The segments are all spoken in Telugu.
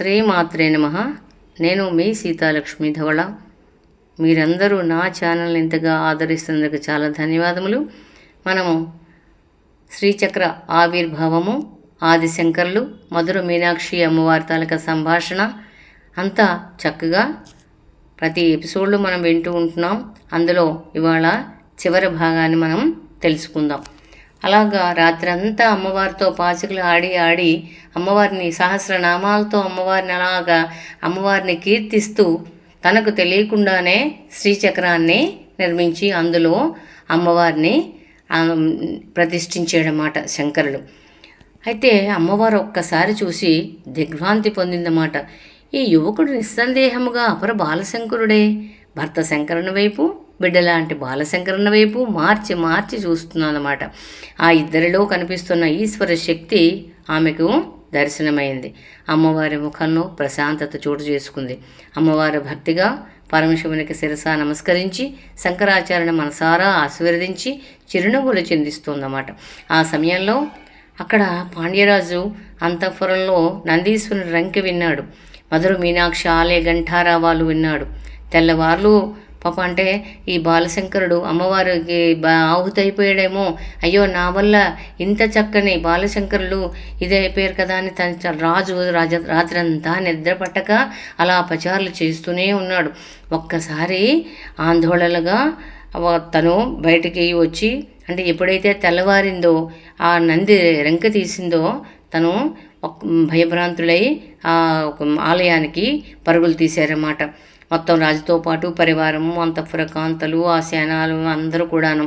శ్రీమాత్రే నమ. నేను మీ సీతాలక్ష్మి ధవళ. మీరందరూ నా ఛానల్ ఇంతగా ఆదరిస్తున్నందుకు చాలా ధన్యవాదములు. మనము శ్రీచక్ర ఆవిర్భావము ఆదిశంకర్లు మధుర మీనాక్షి అమ్మవారి తాలూకా సంభాషణ అంతా చక్కగా ప్రతి ఎపిసోడ్లో మనం వింటూ ఉంటున్నాం. అందులో ఇవాళ చివరి భాగాన్ని మనం తెలుసుకుందాం. అలాగా రాత్రంతా అమ్మవారితో పాచికలు ఆడి ఆడి అమ్మవారిని సహస్రనామాలతో అమ్మవారిని అలాగా అమ్మవారిని కీర్తిస్తూ తనకు తెలియకుండానే శ్రీచక్రాన్ని నిర్మించి అందులో అమ్మవారిని ఆ, ప్రతిష్ఠించాడన్నమాట శంకరుడు అయితే అమ్మవారు ఒక్కసారి చూసి దిగ్భ్రాంతి పొందిందన్నమాట. ఈ యువకుడు నిస్సందేహముగా అపర బాలశంకరుడే భర్త శంకరుని వైపు బిడ్డలాంటి బాలశంకరన్న వైపు మార్చి మార్చి చూస్తున్నానమాట ఆ ఇద్దరిలో కనిపిస్తున్న ఈశ్వర శక్తి ఆమెకు దర్శనమైంది. అమ్మవారి ముఖంలో ప్రశాంతత చోటు చేసుకుంది. అమ్మవారి భక్తిగా పరమశివునికి శిరస నమస్కరించి శంకరాచార్యను మనసారా ఆశీర్వదించి చిరునవ్వులు చెందిస్తుందన్నమాట. ఆ సమయంలో అక్కడ పాండ్యరాజు అంతఃపురంలో నందీశ్వరుని రంకె విన్నాడు. మధుర మీనాక్షి ఆలయ ఘంటారావాలు విన్నాడు. తెల్లవార్లు పాప అంటే ఈ బాలశంకరుడు అమ్మవారికి ఆహుతైపోయాడేమో. అయ్యో నా వల్ల ఇంత చక్కని బాలశంకరులు ఇదే అయిపోయారు కదా అని తన రాజు రాజ రాత్రంతా నిద్ర పట్టక అలా అపచారాలు చేస్తూనే ఉన్నాడు. ఒక్కసారి ఆందోళనగా తను బయటికి వచ్చి అంటే ఎప్పుడైతే తెల్లవారిందో ఆ నంది రెంక తీసిందో తను భయభ్రాంతులై ఆ ఒక ఆలయానికి పరుగులు తీశారన్నమాట. మొత్తం రాజుతో పాటు పరివారము అంతఃపురకాంతలు ఆ సేనాలు అందరూ కూడాను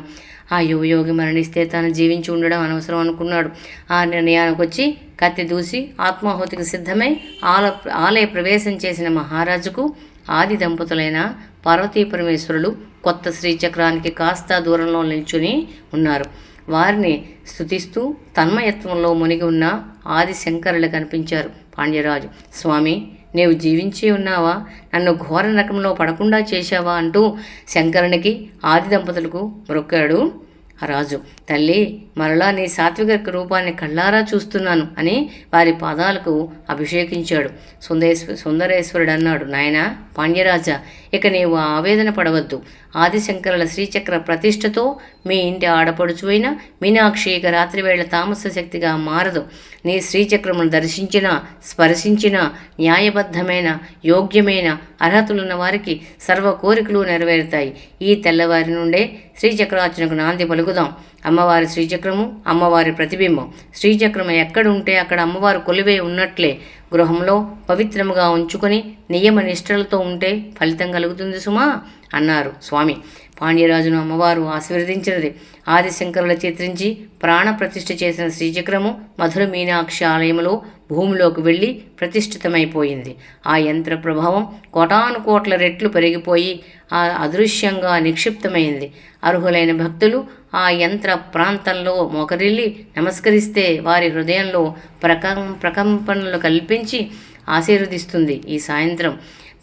ఆ యువయోగి మరణిస్తే తను జీవించి ఉండడం అనవసరం అనుకున్నాడు. ఆ నిర్ణయానికి వచ్చి కత్తి దూసి ఆత్మాహుతికి సిద్ధమై ఆల ఆలయ ప్రవేశం చేసిన మహారాజుకు ఆది దంపతులైన పార్వతీ పరమేశ్వరులు కొత్త శ్రీచక్రానికి కాస్త దూరంలో నిల్చుని ఉన్నారు. వారిని స్తుతిస్తూ తన్మయత్వంలో మునిగి ఉన్న ఆది శంకరులు కనిపించారు. పాండ్యరాజు స్వామి నీవు జీవించి ఉన్నావా? నన్ను ఘోర నరకంలో పడకుండా చేశావా? అంటూ శంకరునికి ఆది దంపతులకు మొక్కాడు రాజు. తల్లి మరలా నీ సాత్విక రూపాన్ని కళ్ళారా చూస్తున్నాను అని వారి పాదాలకు అభిషేకించాడు. సుందరేశ్వ సుందరేశ్వరుడు అన్నాడు నాయన పాండ్యరాజా ఇక నీవు ఆవేదన పడవద్దు. ఆదిశంకరుల శ్రీచక్ర ప్రతిష్టతో మీ ఇంటి ఆడపడుచు మీనాక్షి ఇక రాత్రివేళ తామస శక్తిగా మారదు. నీ శ్రీచక్రమును దర్శించిన స్పర్శించిన న్యాయబద్ధమైన యోగ్యమైన అర్హతలున్న వారికి సర్వ కోరికలు నెరవేరుతాయి. ఈ తెల్లవారి నుండే శ్రీచక్రార్చనకు నాంది పలుకుదాం. అమ్మవారి శ్రీచక్రము అమ్మవారి ప్రతిబింబం. శ్రీచక్రం ఎక్కడ ఉంటే అక్కడ అమ్మవారు కొలువే ఉన్నట్లే. గృహంలో పవిత్రముగా ఉంచుకొని నియమ నిష్ఠలతో ఉంటే ఫలితం కలుగుతుంది సుమా అన్నారు స్వామి. పాండ్యరాజును అమ్మవారు ఆశీర్వదించినది. ఆదిశంకరుల చిత్రించి ప్రాణ ప్రతిష్ఠ చేసిన శ్రీచక్రము మధుర మీనాక్షి ఆలయములో భూమిలోకి వెళ్ళి ప్రతిష్ఠితమైపోయింది. ఆ యంత్ర ప్రభావం కోటాను కోట్ల రెట్లు పెరిగిపోయి ఆ అదృశ్యంగా నిక్షిప్తమైంది. అర్హులైన భక్తులు ఆ యంత్ర ప్రాంతంలో మోకరిల్లి నమస్కరిస్తే వారి హృదయంలో ప్రకం ప్రకంపనలు కల్పించి ఆశీర్వదిస్తుంది. ఈ సాయంత్రం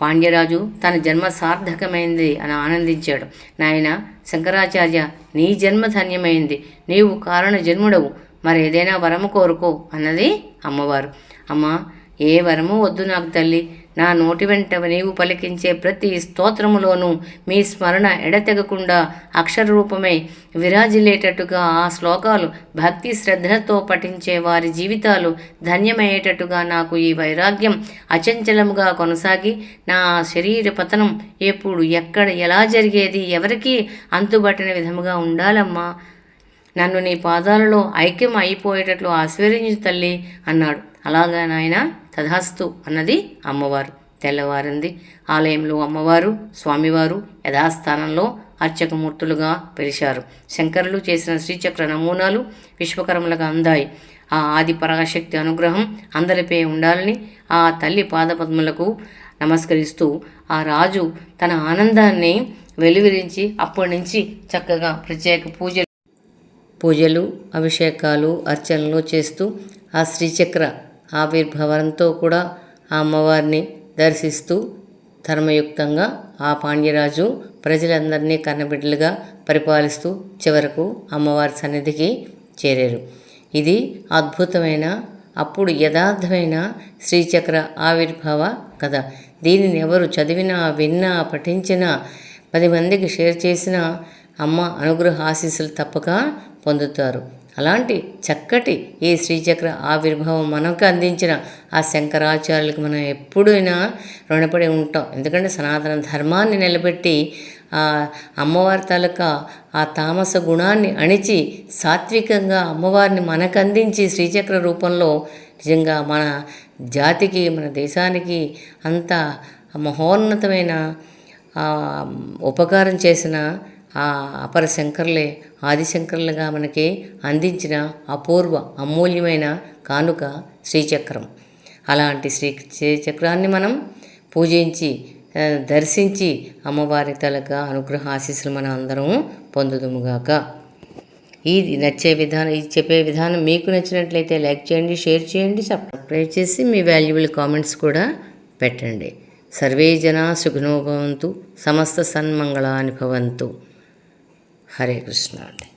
పాండ్యరాజు తన జన్మ సార్థకమైంది అని ఆనందించాడు. నాయన శంకరాచార్య నీ జన్మ ధన్యమైంది. నీవు కారణ జన్ముడవు. మరి ఏదైనా వరము కోరుకో అన్నది అమ్మవారు. అమ్మా ఏ వరము వద్దు నాకు తల్లి. నా నోటి వెంట నీవు పలికించే ప్రతి స్తోత్రములోనూ మీ స్మరణ ఎడతెగకుండా అక్షర రూపమై విరాజిల్లేటట్టుగా ఆ శ్లోకాలు భక్తి శ్రద్ధలతో పఠించే వారి జీవితాలు ధన్యమయ్యేటట్టుగా నాకు ఈ వైరాగ్యం అచంచలముగా కొనసాగి నా శరీర పతనం ఎప్పుడు ఎక్కడ ఎలా జరిగేది ఎవరికీ అంతుబట్టిన విధముగా ఉండాలమ్మా. నన్ను నీ పాదాలలో ఐక్యం అయిపోయేటట్లు ఆశీర్వదించు తల్లి అన్నాడు. అలాగా నాయన? తథాస్తు అన్నది అమ్మవారు. తెల్లవారింది. ఆలయంలో అమ్మవారు స్వామివారు యథాస్థానంలో అర్చకమూర్తులుగా పిలిచారు శంకరులు చేసిన శ్రీచక్ర నమూనాలు విశ్వకర్మలకు అందాయి. ఆ ఆది పరాశక్తి అనుగ్రహం అందరిపై ఉండాలని ఆ తల్లి పాదపద్మలకు నమస్కరిస్తూ ఆ రాజు తన ఆనందాన్ని వెలువరించి అప్పటి నుంచి చక్కగా ప్రత్యేక పూజ పూజలు అభిషేకాలు అర్చనలు చేస్తూ ఆ శ్రీచక్ర ఆవిర్భావంతో కూడా ఆ అమ్మవారిని దర్శిస్తూ ధర్మయుక్తంగా ఆ పాండ్యరాజు ప్రజలందరినీ కన్నబిడ్డలుగా పరిపాలిస్తూ చివరకు అమ్మవారి సన్నిధికి చేరారు. ఇది అద్భుతమైన అప్పుడు యథార్థమైన శ్రీచక్ర ఆవిర్భావ కథ. దీనిని ఎవరు చదివినా విన్నా పఠించినా పది మందికి షేర్ చేసినా అమ్మ అనుగ్రహ ఆశీస్సులు తప్పక పొందుతారు. అలాంటి చక్కటి ఈ శ్రీచక్ర ఆవిర్భావం మనకు అందించిన ఆ శంకరాచార్యులకు మనం ఎప్పుడైనా రుణపడి ఉంటాం. ఎందుకంటే సనాతన ధర్మాన్ని నిలబెట్టి ఆ అమ్మవారి తాలూకా ఆ తామస గుణాన్ని అణిచి సాత్వికంగా అమ్మవారిని మనకు అందించి శ్రీచక్ర రూపంలో నిజంగా మన జాతికి మన దేశానికి అంత మహోన్నతమైన ఉపకారం చేసిన అపర శంకర్లే ఆదిశంకర్లుగా మనకి అందించిన అపూర్వ అమూల్యమైన కానుక శ్రీచక్రం. అలాంటి శ్రీ శ్రీచక్రాన్ని మనం పూజించి దర్శించి అమ్మవారి తలక అనుగ్రహ ఆశీస్సులు మనం అందరం పొందుదుముగాక. ఇది నచ్చే విధానం ఇది చెప్పే విధానం మీకు నచ్చినట్లయితే లైక్ చేయండి షేర్ చేయండి సబ్స్క్రైబ్ చేసి మీ వాల్యుబుల్ కామెంట్స్ కూడా పెట్టండి. సర్వే జనా సుఖనోభవంతు సమస్త సన్మంగళాని భవంతు. హరే కృష్ణ అండి.